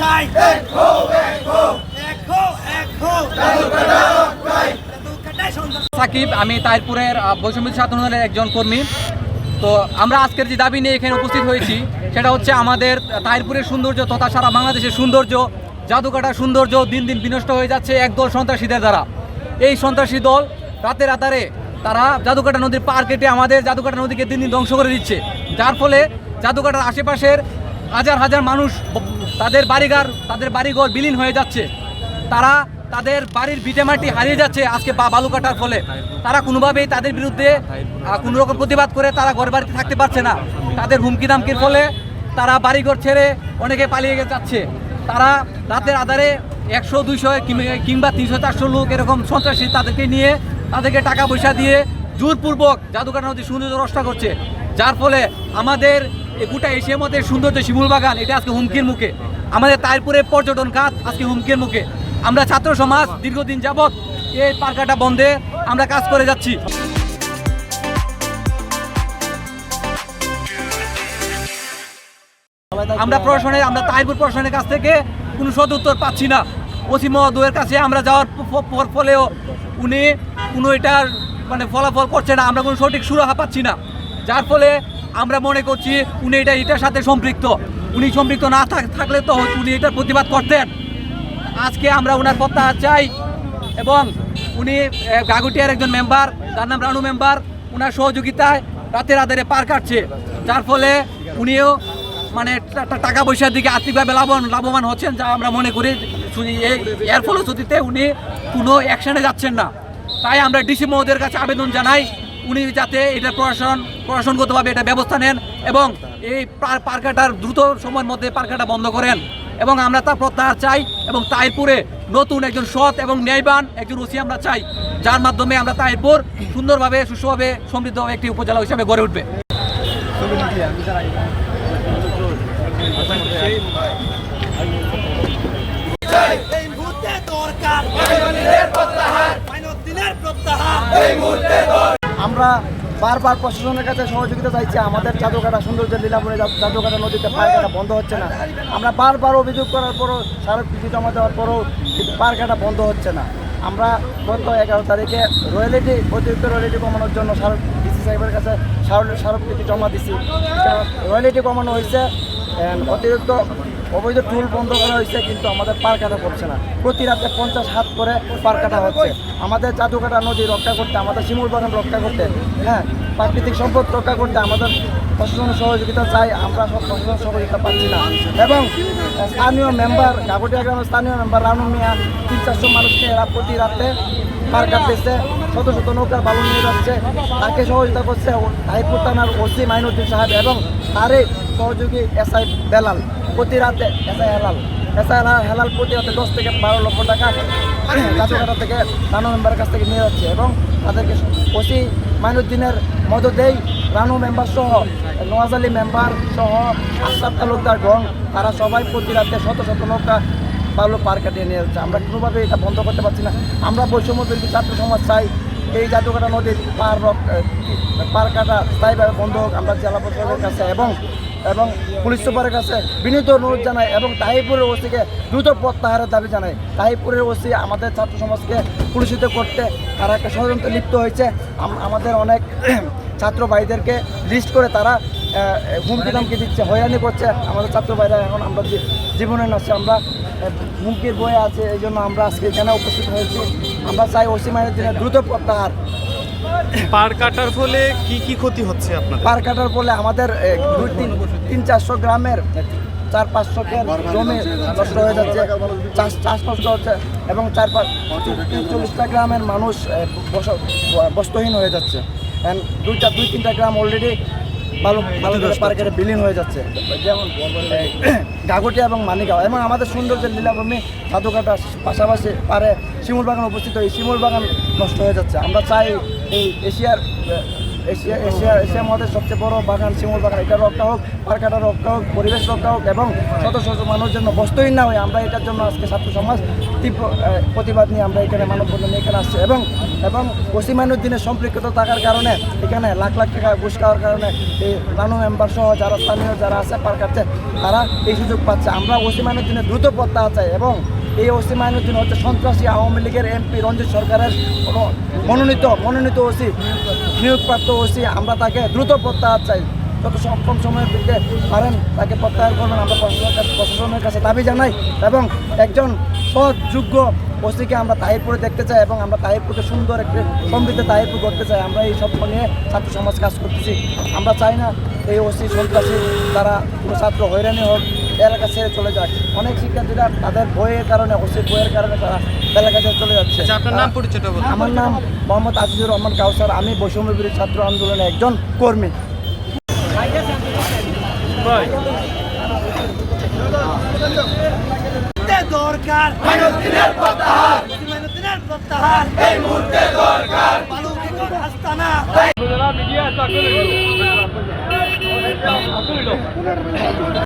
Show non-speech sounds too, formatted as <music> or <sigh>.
রক্ষায় দেখো দেখো দেখো দেখো জাদুকাটায় সন্ত্রাস সাকিব আমি তাইরপুরের বৈষম্য সাধন দলের একজন কর্মী। তো আমরা আজকের যে দাবি নিয়ে এখানে উপস্থিত হয়েছি সেটা হচ্ছে আমাদের তাইরপুরের সৌন্দর্য তথা সারা বাংলাদেশের সৌন্দর্য জাদুকাটার সৌন্দর্য দিন দিন বিনষ্ট হয়ে যাচ্ছে একদল সন্ত্রাসীদের দ্বারা। এই সন্ত্রাসী দল রাতে রাতারে তারা জাদুকাটা নদীর পার কেটে আমাদের জাদুকাটা নদীকে দিন দিন ধ্বংস করে দিচ্ছে। যার ফলে জাদুকাটার আশেপাশের হাজার হাজার মানুষ তাদের বাড়িঘর তাদের বাড়িঘর বিলীন হয়ে যাচ্ছে। তারা তাদের বাড়ির ভিটেমাটি হারিয়ে যাচ্ছে আজকে বা বালু কাটার ফলে। তারা কোনোভাবেই তাদের বিরুদ্ধে কোনো রকম প্রতিবাদ করে তারা ঘর বাড়িতে থাকতে পারছে না। তাদের হুমকি দামকির ফলে তারা বাড়িঘর ছেড়ে অনেকে পালিয়ে যাচ্ছে। তারা রাতের আধারে একশো, দুইশো কিংবা তিনশো, চারশো লোক এরকম সন্ত্রাসী তাদেরকে নিয়ে তাদেরকে টাকা পয়সা দিয়ে জোরপূর্বক জাদুকার নদী সৌন্দর্য নষ্ট করছে। যার ফলে আমাদের গোটা এশিয়ার মধ্যে সৌন্দর্য শিমুল বাগান এটা আজকে হুমকির মুখে। আমাদের তাইরপুরে পর্যটন খাত আজকে হুমকির মুখে। আমরা ছাত্র সমাজ দীর্ঘদিন যাবৎ এই পার্কাটা বন্ধে আমরা কাজ করে যাচ্ছি। আমরা প্রশাসনের আমরা তাইপুর প্রশাসনের কাছ থেকে কোনো সদুত্তর পাচ্ছি না। ওসি মহোদয়ের কাছে আমরা যাওয়ার ফলেও উনি কোনো এটার মানে ফলাফল করছে না, আমরা কোনো সঠিক সুরাহা পাচ্ছি না। যার ফলে আমরা মনে করছি উনি এটা এটার সাথে সম্পৃক্ত। উনি সম্পৃক্ত না থাক- থাকলে তো উনি এটার প্রতিবাদ করতেন। আজকে আমরা ওনার প্রত্যাহার চাই এবং উনি গাগুটিয়ার একজন মেম্বার তার নাম রানু মেম্বার ওনার সহযোগিতায় রাতের আধারে পার কাটছে। যার ফলে উনিও মানে টাকা পয়সার দিকে আর্থিকভাবে লাভবান লাভবান হচ্ছেন যা আমরা মনে করি এর ফলশ্রুতিতে উনি কোনো অ্যাকশানে যাচ্ছেন না। তাই আমরা ডিসি মহোদয়ের কাছে আবেদন জানাই উনি যাতে এটা প্রশাসন প্রশাসনগতভাবে এটা ব্যবস্থা নেন এবং এই পার- পার্কাটার দ্রুত সময়ের মধ্যে পার্কাটা বন্ধ করেন এবং আমরা তা প্রত্যাহার চাই এবং তাইরপুরে নতুন একজন সৎ এবং ন্যায়বান একজন ওসি আমরা চাই যার মাধ্যমে আমরা তাইরপুর সুন্দরভাবে সুষ্ঠুভাবে সমৃদ্ধ একটি উপজেলা হিসাবে গড়ে উঠবে। দরকার। প্রত্যাহার। প্রত্যাহার। আমরা বারবার প্রশাসনের কাছে সহযোগিতা চাইছি, আমাদের জাদুঘাটা সৌন্দর্য লীলাপুরে জাদুঘাটা নদীতে পার্কাটা বন্ধ হচ্ছে না। আমরা বারবার অভিযোগ করার পরও স্মারকলিপি জমা দেওয়ার পরও কিন্তু পার্কাটা বন্ধ হচ্ছে না। আমরা গত এগারো তারিখে রয়্যালিটি অতিরিক্ত রয়্যালিটি কমানোর জন্য স্মারক ডিসি সাহেবের কাছে স্মারক- স্মারকলিপি জমা দিছি। রয়্যালিটি কমানো হয়েছে অতিরিক্ত অবৈধ টুল বন্ধ করা হয়েছে, কিন্তু আমাদের পার কাটা করছে না। প্রতি রাতে পঞ্চাশ হাত করে পার কাটা হচ্ছে। আমাদের জাদুকাটা নদী রক্ষা করতে, আমাদের শিমুল বাগান রক্ষা করতে হ্যাঁ প্রাকৃতিক সম্পদ রক্ষা করতে আমাদের প্রশাসনের সহযোগিতা চাই। আমরা সব প্রশাসন সহযোগিতা পাচ্ছি না। এবং স্থানীয় মেম্বার, গাবটিয়া গ্রামের স্থানীয় মেম্বার রানু মিয়া, তিন চারশো মানুষকে এরা প্রতি রাতে পার কাটতেছে। শত শত নৌকার বালু নিয়ে যাচ্ছে। তাকে সহযোগিতা করছে হাইপুর থানার ওসি মাইনুদ্দিন সাহেব এবং তারই সহযোগী এসআই বেলাল। প্রতি রাতে এসআই হেলাল। এসআই হেলাল হেলাল প্রতি রাতে দশ থেকে বারো লক্ষ টাকা জাদুঘাটা থেকে রানু মেম্বারের কাছ থেকে নিয়ে যাচ্ছে এবং তাদেরকে ওসি মাইনুদ্দিনের মদতেই রানু মেম্বার সহ নওয়াজ আলী মেম্বার সহ আশরাফ তালুকদার গং তারা সবাই প্রতি রাতে শত শত নৌকা বালু পার কাটিয়ে নিয়ে যাচ্ছে। আমরা কোনোভাবে এটা বন্ধ করতে পারছি না। আমরা বৈষম্য ছাত্র সমাজ চাই এই জাদুকাটা নদীর পার পার কাটা স্থায়ীভাবে বন্ধ হোক, আমরা জেলা প্রশাসনের কাছে এবং এবং পুলিশ সুপারের কাছে বিনীত অনুরোধ জানাই এবং তাহিপুরের ওসিকে দ্রুত প্রত্যাহারের দাবি জানাই। তাহিপুরের ওসি আমাদের ছাত্র সমাজকে পুলিশিত করতে, তারা একটা ষড়যন্ত্রে লিপ্ত হয়েছে। আমাদের অনেক <clears throat> ছাত্র ভাইদেরকে লিস্ট করে তারা হুমকি দামকি দিচ্ছে, হয়রানি করছে। আমাদের ছাত্র ভাইরা এখন আমরা জীবনে নাচছে আমরা হুমকির বয়ে আছে, এই জন্য আমরা আজকে এখানে উপস্থিত হয়েছি। আমরা চাই ওসি মাইনের দিনে দ্রুত প্রত্যাহার। পার কাটার ফলে কি কি ক্ষতি হচ্ছে আপনাদের? পার কাটার ফলে আমাদের দুই তিন তিন চারশো গ্রামের চার পাঁচশো জমি নষ্ট হয়ে যাচ্ছে চাষ চাষ নষ্ট হচ্ছে এবং চার পাঁচ চল্লিশটা গ্রামের মানুষ এ, বস- বস্ত্রহীন হয়ে যাচ্ছে। দুইটা দুই তিনটা গ্রাম অলরেডি ভালো ভালো পার্কের বিলীন হয়ে যাচ্ছে। যেমন <clears throat> গাগটিয়া এবং মানিগাঁও। এবং আমাদের সৌন্দর্যের লীলাভূমি সাধুঘাটার পাশাপাশি পারে শিমুল বাগান উপস্থিত এই শিমুল বাগান নষ্ট হয়ে যাচ্ছে। আমরা চাই এই এশিয়ার এশিয়া এশিয়া এশিয়া মহাদেশের সবচেয়ে বড় বাগান, শিমুল বাগান। এটা রক্ষা হোক পার্কাটা রক্ষা হোক, পরিবেশ রক্ষা হোক এবং শত শত মানুষের জন্য বস্তুহীন না হয়, আমরা এটার জন্য আজকে ছাত্র সমাজ তীব্র প্রতিবাদ নিয়ে আমরা এখানে মানববন্ধন এখানে আসছি এবং এবং ওসিমানুদ্দিনের সম্পৃক্ত থাকার কারণে এখানে লাখ লাখ টাকা ঘুষ খাওয়ার কারণে এই রানু মেম্বার সহ যারা স্থানীয় যারা আছে, পার্ক আছে তারা এই সুযোগ পাচ্ছে। আমরা ওসিমানুদ্দিনের দ্রুত প্রত্যাহার চাই এবং এই ওসি মাইনুদ্দিন হচ্ছে সন্ত্রাসী আওয়ামী লীগের এমপি রঞ্জিত সরকারের মনোনীত মনোনীত ওসি, নিয়োগপ্রাপ্ত ওসি। আমরা তাকে দ্রুত প্রত্যাহার চাই। যত কম সময়ের দিকে পারেন, তাকে প্রত্যাহার করবেন আমরা প্রশাসনের কাছে প্রশাসনের কাছে দাবি জানাই এবং একজন সৎ যোগ্য ওসিকে আমরা তাহিরপুরে দেখতে চাই এবং আমরা তাহিরপুরকে সুন্দর একটি সমৃদ্ধ তাহিরপুর করতে চাই। আমরা এই সব নিয়ে ছাত্র সমাজ কাজ করতেছি। আমরা চাই না এই ওসি সন্ত্রাসী তারা কোনো ছাত্র হয়রানি হোক এলাকা ছেড়ে চলে যাক অনেক শিক্ষার্থীরা তাদের বইয়ের কারণে ওসির বইয়ের কারণে তারা এলাকা ছেড়ে চলে যাচ্ছে। আচ্ছা আপনার নাম পরিচয়টা আমার নাম মোহাম্মদ আজিজুর রহমান কাউসার। আমি বৈষম্য বিরোধী ছাত্র আন্দোলনের একজন কর্মী। দরকার প্রত্যাহার। প্রত্যাহার এই মুহূর্তে